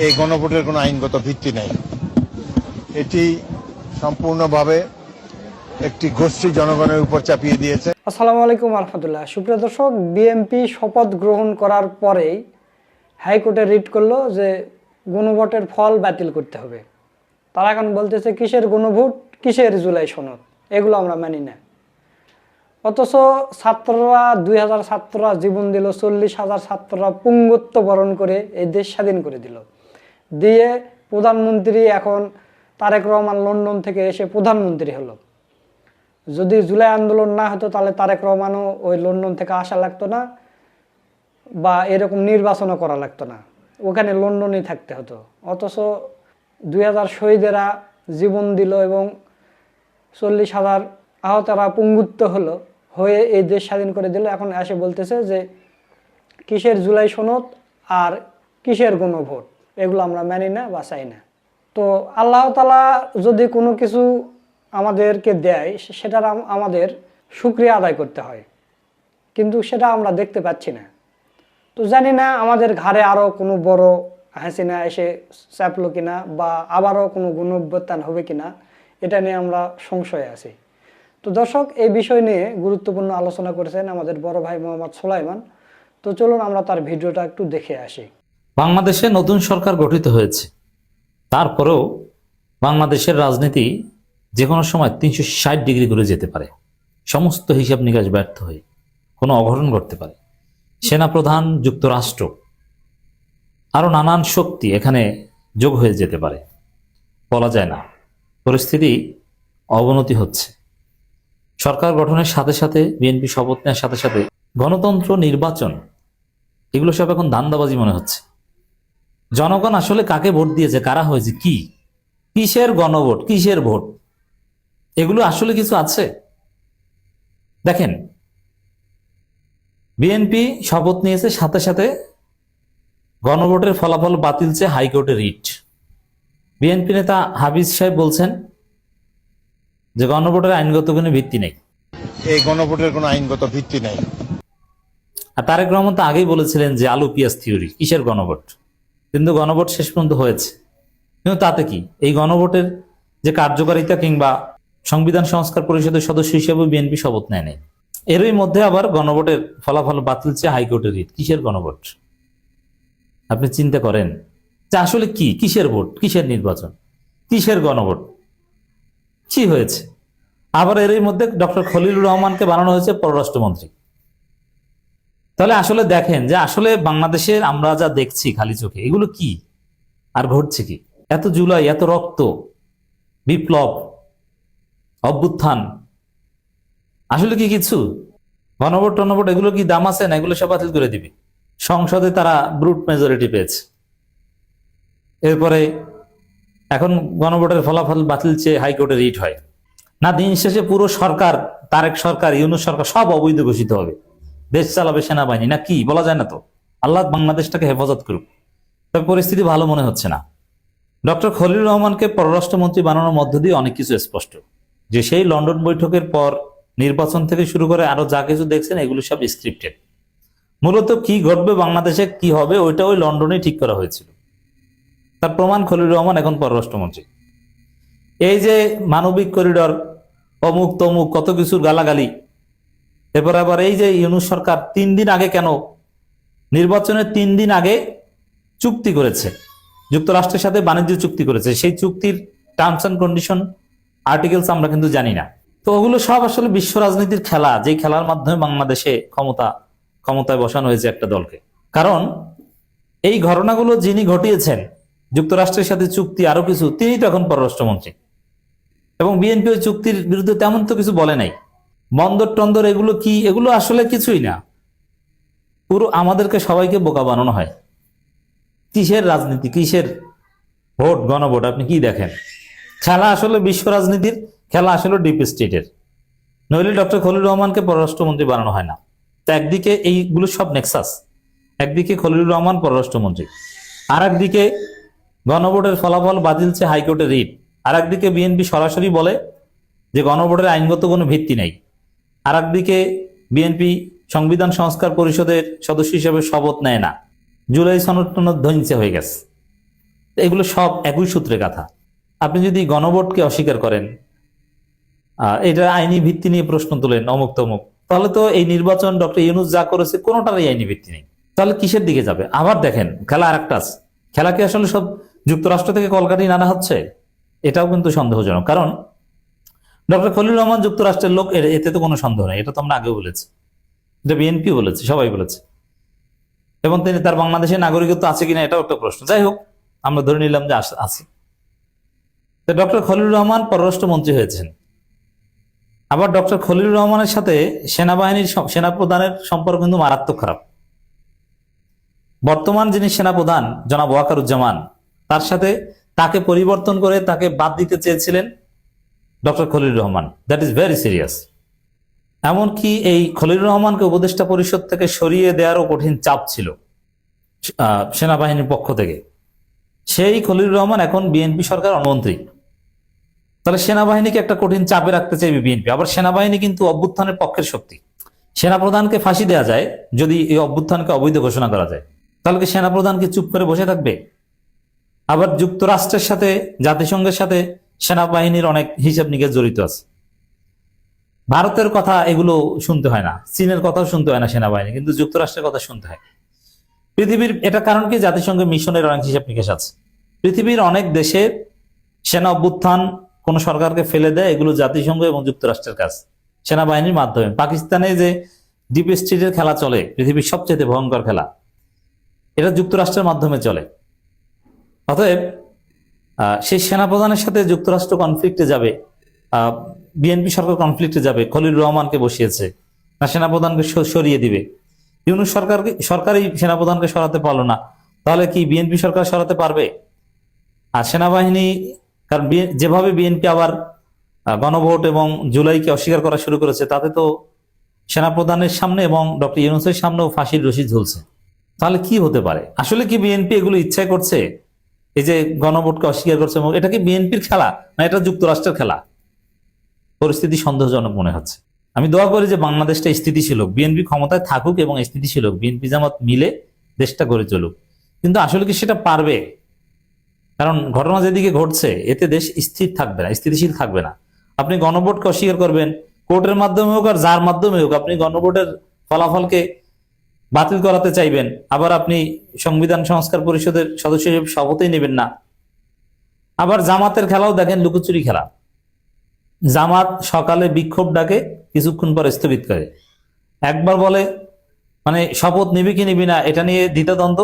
এই গণভোটের কোনো আইনগত ভিত্তি নেই। এটি সম্পূর্ণভাবে একটি গোষ্ঠী জনগণের উপর চাপিয়ে দিয়েছে। আসসালামু আলাইকুম রহমতুল্লাহ সুপ্রিয় দর্শক বিএমপি শপথ গ্রহণ করার পরেই হাইকোর্টে রিট করল যে গণভোটের ফল বাতিল করতে হবে। তারা এখন বলতেছে, কিসের গণভোট? কিসের জুলাই সনদ? এগুলো আমরা মানি না। অথচ ছাত্ররা, দুই হাজার ছাত্ররা জীবন দিল, চল্লিশ হাজার ছাত্ররা পুঙ্গত্ব বরণ করে এই দেশ স্বাধীন করে দিল। দিয়ে প্রধানমন্ত্রী এখন তারেক রহমান লন্ডন থেকে এসে প্রধানমন্ত্রী হলো। যদি জুলাই আন্দোলন না হতো তাহলে তারেক রহমানও ওই লন্ডন থেকে আসা লাগতো না বা এরকম নির্বাচনও করা লাগতো না। ওখানে লন্ডনেই থাকতে হতো। অথচ দুই হাজার শহীদেরা জীবন দিল এবং চল্লিশ হাজার আহতরা পঙ্গুত্ব হলো, হয়ে এই দেশ স্বাধীন করে দিল। এখন এসে বলতেছে যে কিসের জুলাই সনদ আর কিসের গণভোট? এগুলো আমরা মানি না বা চাই না। তো আল্লাহ তালা যদি কোনো কিছু আমাদেরকে দেয় সেটার আমাদের সুক্রিয়া আদায় করতে হয়। কিন্তু সেটা আমরা দেখতে পাচ্ছি না। তো জানি না আমাদের ঘাড়ে আরও কোনো বড় হাসিনা এসে চাপলো কিনা বা আবারও কোনো গুণব্যত্যান হবে কিনা, এটা নিয়ে আমরা সংশয়ে আছি। তো দর্শক, এই বিষয় নিয়ে গুরুত্বপূর্ণ আলোচনা করেছেন আমাদের বড় ভাই মোহাম্মদ সোলাইমান। তো চলুন আমরা তার ভিডিওটা একটু দেখে আসি। বাংলাদেশে নতুন সরকার গঠিত হয়েছে। তারপরেও বাংলাদেশের রাজনীতি যে কোনো সময় তিনশো ষাট ডিগ্রি করে যেতে পারে। সমস্ত হিসাব নিকাশ ব্যর্থ হয়ে কোনো অঘটন ঘটতে পারে। সেনাপ্রধান, যুক্তরাষ্ট্র, আরও নানান শক্তি এখানে যোগ হয়ে যেতে পারে। বলা যায় না, পরিস্থিতি অবনতি হচ্ছে। সরকার গঠনের সাথে সাথে, বিএনপি শপথ নেওয়ার সাথে সাথে গণতন্ত্র, নির্বাচন, এগুলো সব এখন দান্দাবাজি মনে হচ্ছে। জনগণ আসলে কাকে ভোট দিয়েছে? কারা হয়েছে? কি? কিসের গণভোট? কিসের ভোট? এগুলো আসলে কিছু আছে? দেখেন বিএনপি শপথ নিয়েছে সাথে সাথে গণভোটের ফলাফল বাতিল চেয়ে হাইকোর্টে রিট। বিএনপি নেতা হাবিজ সাহেব বলছেন যে গণভোটের আইনগত কোনো ভিত্তি নেই। এই গণভোটের কোনো আইনগত ভিত্তি নেই। আর তারেক রহমান তো আগেই বলেছিলেন যে আলু পিয়াজ থিওরি কিসের গণভোট? কিন্তু গণভোট শেষ পর্যন্ত হয়েছে। কিন্তু তাতে কি? এই গণভোটের যে কার্যকারিতা কিংবা সংবিধান সংস্কার পরিষদের সদস্য হিসেবে বিএনপি শপথ নেয় নাই। এরই মধ্যে আবার গণভোটের ফলাফল বাতিল হাইকোর্টের রিট। কিসের গণভোট? আপনি চিন্তা করেন। যে আসলে কি? কিসের ভোট? কিসের নির্বাচন? কিসের গণভোট? কি হয়েছে? আবার এরই মধ্যে ডক্টর খলিলুর রহমানকে বানানো হয়েছে পররাষ্ট্রমন্ত্রী। তাহলে আসলে দেখেন যে আসলে বাংলাদেশের আমরা যা দেখছি খালি চোখে, এগুলো কি? আর ঘটছে কি? এত জুলাই, এত রক্ত, বিপ্লব, অভ্যুত্থান, আসলে কি কিছু? গণভোট টনভোট, এগুলো কি দাম আছে না এগুলো সব বাতিল করে দিবে? সংসদে তারা ব্রুট মেজরিটি পেয়েছে। এরপরে এখন গণভোটের ফলাফল বাতিল চেয়ে হাইকোর্টে রিট হয়। না, দিন শেষে পুরো সরকার, তারেক সরকার, ইউনুস সরকার সব অবৈধ ঘোষিত হবে। দেশ চালাবে সেনাবাহিনী, না কি? বলা যায় না তো? আল্লাহ বাংলাদেশটাকে হেফাজত করুক। তবে পরিস্থিতি ভালো মনে হচ্ছে না। ডক্টর খলিল রহমানকে পররাষ্ট্রমন্ত্রী বানানোর মধ্য দিয়ে অনেক কিছু স্পষ্ট। যে সেই লন্ডন বৈঠকের পর নির্বাচন থেকে শুরু করে আরও যা কিছু দেখছেন, এগুলো সব স্ক্রিপ্টেড মূলত কি ঘটবে বাংলাদেশে, কি হবে, ওইটা ওই লন্ডনে ঠিক করা হয়েছিল। তার প্রমাণ খলিল রহমান এখন পররাষ্ট্রমন্ত্রী। এই যে মানবিক করিডর, অমুক তমুক কত কিছুর গালাগালি এরপর আবার এই যে ইউনুস সরকার তিন দিন আগে কেন নির্বাচনের তিন দিন আগে চুক্তি করেছে, যুক্তরাষ্ট্রের সাথে বাণিজ্য চুক্তি করেছে, সেই চুক্তির টার্মস অ্যান্ড কন্ডিশন আর্টিকেলস আমরা কিন্তু জানি না। তো ওগুলো সব আসলে বিশ্ব রাজনীতির খেলা যে খেলার মাধ্যমে বাংলাদেশে ক্ষমতা, ক্ষমতায় বসানো হয়েছে একটা দলকে। কারণ এই ঘটনাগুলো যিনি ঘটিয়েছেন, যুক্তরাষ্ট্রের সাথে চুক্তি আরও কিছু, তিনি তো এখন পররাষ্ট্রমন্ত্রী। এবং বিএনপি ওই চুক্তির বিরুদ্ধে তেমন তো কিছু বলে নাই। বন্দর টন্দর এগুলো কি? এগুলো আসলে কিছুই না। পুরো আমাদেরকে সবাইকে বোকা বানানো হয়। কিসের রাজনীতি? কিসের ভোট, গণভোট? আপনি কি দেখেন? খেলা আসলে বিশ্ব রাজনীতির, খেলা আসলে ডিপ স্টেটের। নইলে ডক্টর খলিল রহমানকে পররাষ্ট্রমন্ত্রী বানানো হয় না। তা একদিকে এইগুলো সব নেক্সাস। একদিকে খলিলুর রহমান পররাষ্ট্রমন্ত্রী। আর একদিকে গণভোটের ফলাফল বাতিল হাইকোর্টের রিট। আর একদিকে বিএনপি সরাসরি বলে যে গণভোটের আইনগত কোনো ভিত্তি নেই। আর একদিকে বিএনপি সংবিধান সংস্কার পরিষদের সদস্য হিসেবে শপথ নেয় না। জুলাই সনদ ধৈর্য হয়ে গেছে। এগুলো সব একই সূত্রে কথা। আপনি যদি গণভোটকে অস্বীকার করেন এটা আইনি ভিত্তি নিয়ে প্রশ্ন তোলেন অমুক তমুক, তাহলে তো এই নির্বাচন ডক্টর ইউনুস যা করেছে কোনোটারই আইনি ভিত্তি নেই। তাহলে কিসের দিকে যাবে? আবার দেখেন, খেলা আরেকটা আছে। খেলা কি আসলে সব যুক্তরাষ্ট্র থেকে কলকাতায় নানা হচ্ছে, এটাও কিন্তু সন্দেহজনক। কারণ ডক্টর খলিল রহমান যুক্তরাষ্ট্রের লোক এতে তো কোনো সন্দেহ নেই, এটা তো আমরা আগেও বলেছি। এটা বিএনপি বলেছে, সবাই বলেছে। এবং তিনি তার বাংলাদেশের নাগরিকত্ব আছে কিনা এটাও একটা প্রশ্ন। যাই হোক, আমরা ধরে নিলাম যে আছে। ডক্টর খলিলুর রহমান পররাষ্ট্রমন্ত্রী হয়েছেন। আবার ডক্টর খলিলুর রহমানের সাথে সেনাবাহিনীর সেনাপ্রধানের সম্পর্ক কিন্তু মারাত্মক খারাপ। বর্তমান যিনি সেনাপ্রধান, জনাব ওয়াকারুজ্জামান, তার সাথে তাকে পরিবর্তন করে তাকে বাদ দিতে চেয়েছিলেন doctor Khalilur Rahman that is very serious এমনকি এই খলিলুর রহমানকে উপদেষ্টা পরিষদ থেকে সরিয়ে দেওয়ারও কঠিন চাপ ছিল সেনাবাহিনীর পক্ষ থেকে। সেই খলিলুর রহমান এখন বিএনপি সরকার অনুমন্ত্রী তাহলে সেনাবাহিনীকে একটা কঠিন চাপে রাখতে চাইবে বিএনপি আবার সেনাবাহিনী কিন্তু অভ্যুত্থানের পক্ষের শক্তি। সেনাপ্রধানকে ফাঁসি দেওয়া যায় যদি এই অভ্যুত্থানকে অবৈধ ঘোষণা করা যায়। তাহলে কি সেনাপ্রধান কি চুপ করে বসে থাকবে? আবার যুক্তরাষ্ট্রের সাথে, জাতিসংঘের সাথে সেনাবাহিনীর অনেক হিসাব নিকেশ জড়িত আছে। ভারতের কথা এগুলো শুনতে হয় না, চীনের কথাও শুনতে হয় না সেনাবাহিনী, কিন্তু যুক্তরাষ্ট্রের কথা শুনতে হয়। পৃথিবীর, এটা কারণ কি? জাতিসংঘের মিশনের অনেক হিসাব নিকেশ আছে। পৃথিবীর অনেক দেশের সেনা অভ্যুত্থান কোন সরকারকে ফেলে দেয়, এগুলো জাতিসংঘ এবং যুক্তরাষ্ট্রের কাজ, সেনাবাহিনীর মাধ্যমে। পাকিস্তানে যে ডিপ স্টেটের খেলা চলে, পৃথিবীর সবচেয়ে ভয়ঙ্কর খেলা, এটা যুক্তরাষ্ট্রের মাধ্যমে চলে। অতএব সেই সেনাপ্রধানের সাথে যুক্তরাষ্ট্র কনফ্লিক্টে যাবে বিএনপি সরকার কনফ্লিক্টে যাবে খলিল রহমানকে বসিয়েছে। না, সেনাপ্রধানকে সরিয়ে দিবে। ইউনুস সরকারকে, সরকারই সেনাপ্রধানকে সরাতে পারল না। তাহলে কি বিএনপি সরকার সরাতে পারবে? আর সেনাবাহিনী, কারণ যেভাবে বিএনপি আবার গণভোট এবং জুলাইকে অস্বীকার করা শুরু করেছে, তাতে তো সেনাপ্রধানের সামনে এবং ডক্টর ইউনুসের সামনেও ফাঁসির রশি ঝুলছে। তাহলে কি হতে পারে? আসলে কি বিএনপি এগুলো ইচ্ছায় করছে? এই যে গণভোটকে অস্বীকার করছে এটা কি বিএনপির খেলা না এটা যুক্তরাষ্ট্রের খেলা? পরিস্থিতি সন্দেহজনক মনে হচ্ছে। আমি দোয়া করি যে বাংলাদেশটা স্থিতিশীল হোক বিএনপি ক্ষমতায় থাকুক এবং স্থিতিশীল হোক বিএনপি জামাত মিলে দেশটা গড়ে চলুক। কিন্তু আসলে কি সেটা পারবে? কারণ ঘটনা যেদিকে ঘটছে, এতে দেশ স্থির থাকবে না, স্থিতিশীল থাকবে না। আপনি গণভোটকে অস্বীকার করবেন, কোর্টের মাধ্যমে হোক আর যার মাধ্যমে হোক, আপনি গণভোটের ফলাফলকে বাতিল করাতে চাইবেন, আবার আপনি সংবিধান সংস্কার পরিষদের সদস্য হিসেবে শপথই নেবেন না। আবার জামাতের খেলাও দেখেন লুকোচুরি খেলা। জামাত সকালে বিক্ষোভ ডাকে, কিছুক্ষণ পর স্থগিত করে। একবার বলে মানে শপথ নিবি কি নিবি না, এটা নিয়ে দ্বিতাদ্বন্দ্ব?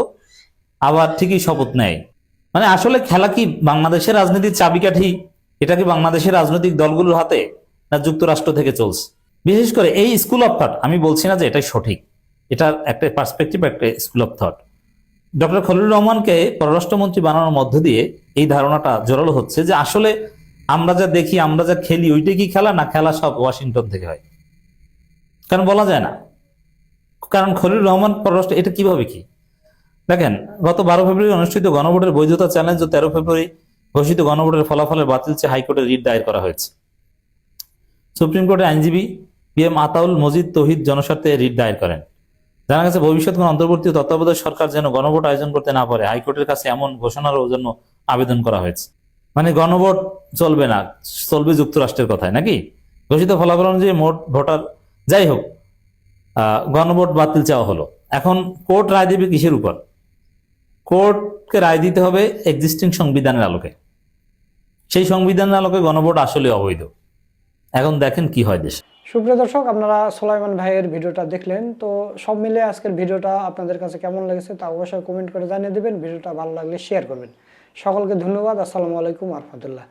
আবার ঠিকই শপথ নেয়। মানে আসলে খেলা কি বাংলাদেশের রাজনীতির চাবিকাঠি? এটা কি বাংলাদেশের রাজনৈতিক দলগুলোর হাতে? না যুক্তরাষ্ট্র থেকে চলছে? বিশেষ করে এই স্কুল অফ থট আমি বলছি না যে এটাই সঠিক। এটার একটা পার্সপেক্টিভ একটা school of thought doctor Khalilur রহমানকে পররাষ্ট্রমন্ত্রী বানানোর মধ্য দিয়ে এই ধারণাটা জোরালো হচ্ছে যে আসলে আমরা যা দেখি, আমরা যা খেলি, ওইটাই কি খেলা না খেলা সব ওয়াশিংটন থেকে হয়? কারণ বলা যায় না। কারণ খলিলুর রহমান পররাষ্ট্র, এটা কীভাবে কি? দেখেন, গত বারো ফেব্রুয়ারি অনুষ্ঠিত গণভোটের বৈধতা চ্যালেঞ্জ ও তেরো ফেব্রুয়ারি ঘোষিত গণভোটের ফলাফলের বাতিল চেয়ে হাইকোর্টে রিট দায়ের করা হয়েছে। সুপ্রিম কোর্টের আইনজীবী পি এম আতাউল মজিদ তহিদ জনস্বার্থে রিট দায়ের করেন। জানা গেছে, ভবিষ্যৎ কোন অন্তর্বর্তী তত্ত্বাবধায়ক সরকার যেন গণভোট আয়োজন করতে না পারে। হাইকোর্টের কাছে এমন ঘোষণারও জন্য আবেদন করা হয়েছে। মানে গণভোট চলবে না, চলবে যুক্তরাষ্ট্রের কথায়, নাকি? ঘোষিত ফলাফল অনুযায়ী মোট ভোটার, যাই হোক গণভোট বাতিল চাওয়া হলো। এখন কোর্ট রায় দেবে কিসের উপর? কোর্টকে রায় দিতে হবে এক্সিস্টিং সংবিধানের আলোকে। সেই সংবিধানের আলোকে গণভোট আসলে অবৈধ। এখন দেখেন কি হয় দেশে। সুপ্রিয় দর্শক, আপনারা সোলাইমান ভাইয়ের ভিডিওটা দেখলেন। তো সব মিলে আজকের ভিডিওটা আপনাদের কাছে কেমন লেগেছে তা অবশ্যই কমেন্ট করে জানিয়ে দেবেন। ভিডিওটা ভালো লাগলে শেয়ার করবেন। সকলকে ধন্যবাদ। আসসালামু আলাইকুম রহমতুল্লাহ।